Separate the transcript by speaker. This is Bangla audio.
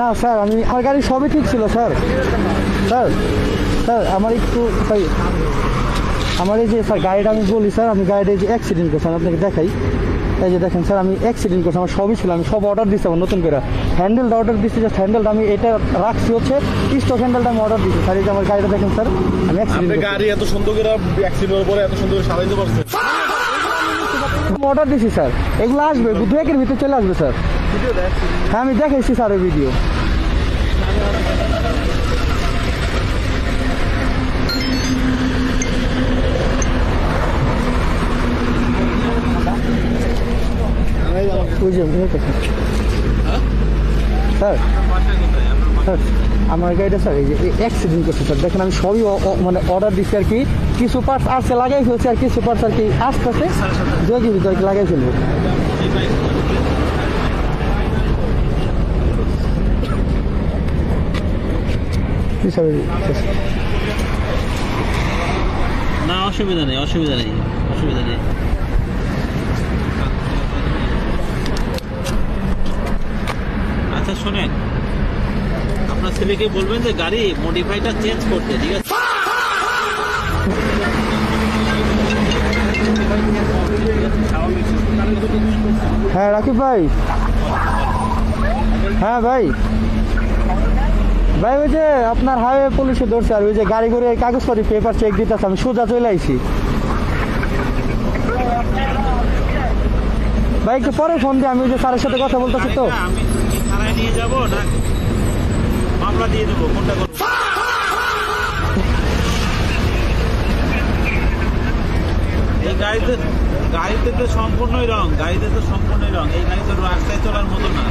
Speaker 1: না স্যার আমি আমার গাড়ি সবই ঠিক ছিল স্যার। স্যার স্যার আমার একটু ভাই আমার এই যে স্যার গাড়িটা আমি বলি স্যার আমি গাড়িটা এই যে অ্যাক্সিডেন্ট করছি আমি আপনাকে দেখাই। এই যে দেখেন স্যার আমি অ্যাক্সিডেন্ট করছি আমার সবই ছিল আমি সব অর্ডার দিচ্ছি আমার নতুন করে। হ্যান্ডেলটা অর্ডার দিচ্ছি জাস্ট হ্যান্ডেলটা আমি এটা রাখছি হচ্ছে স্টক হ্যান্ডেলটা আমি অর্ডার দিচ্ছি স্যার এই যে আমার গাড়িটা দেখেন স্যার আমি অ্যাক্সিডেন্ট
Speaker 2: গাড়ি এত সুন্দর করে অ্যাক্সিডেন্টের পরে এত সুন্দর করে সাজাইতে পারছেন।
Speaker 1: অর্ডার দিছি স্যার। এগুলো আসবে দু একের ভিতরে চলে আসবে স্যার। হ্যাঁ আমি দেখাইছি স্যার ওই ভিডিও স্যার স্যার আমার গাড়িটা স্যার এই যে অ্যাক্সিডেন্ট করছে স্যার দেখেন আমি সবই মানে অর্ডার দিচ্ছি আর কি। কিছু পার্টস আসছে লাগাই ফেলছে আর কিছু পার্টস আর কি আস্তে আস্তে যোগী ভিতরে লাগাই ফেলব কি স্যার
Speaker 3: না অসুবিধা নেই অসুবিধা নেই অসুবিধা নেই। আচ্ছা শোনেন আপনার ছেলেকে বলবেন যে গাড়ি মডিফাইটা চেঞ্জ করতে ঠিক আছে?
Speaker 1: হ্যাঁ রাকিব ভাই। হ্যাঁ ভাই। ভাই, ওই যে আপনার হাইওয়ে পুলিশে ধরছে আর ওই যে গাড়ি করে কাগজপাতি পেপার চেক দিতেছে আমি সোজা চলে আইছি। ভাই, একটু পরে ফোন দিয়ে আমি ওই যে স্যারের সাথে কথা বলতেছি তো।
Speaker 3: আমি নিয়ে মামলা দিয়ে দেবো এই গাড়িতে গাড়িতে তো সম্পূর্ণই রং, গাড়িতে তো সম্পূর্ণই রং, এই গাড়ি তো রাস্তায় চলার মতো না।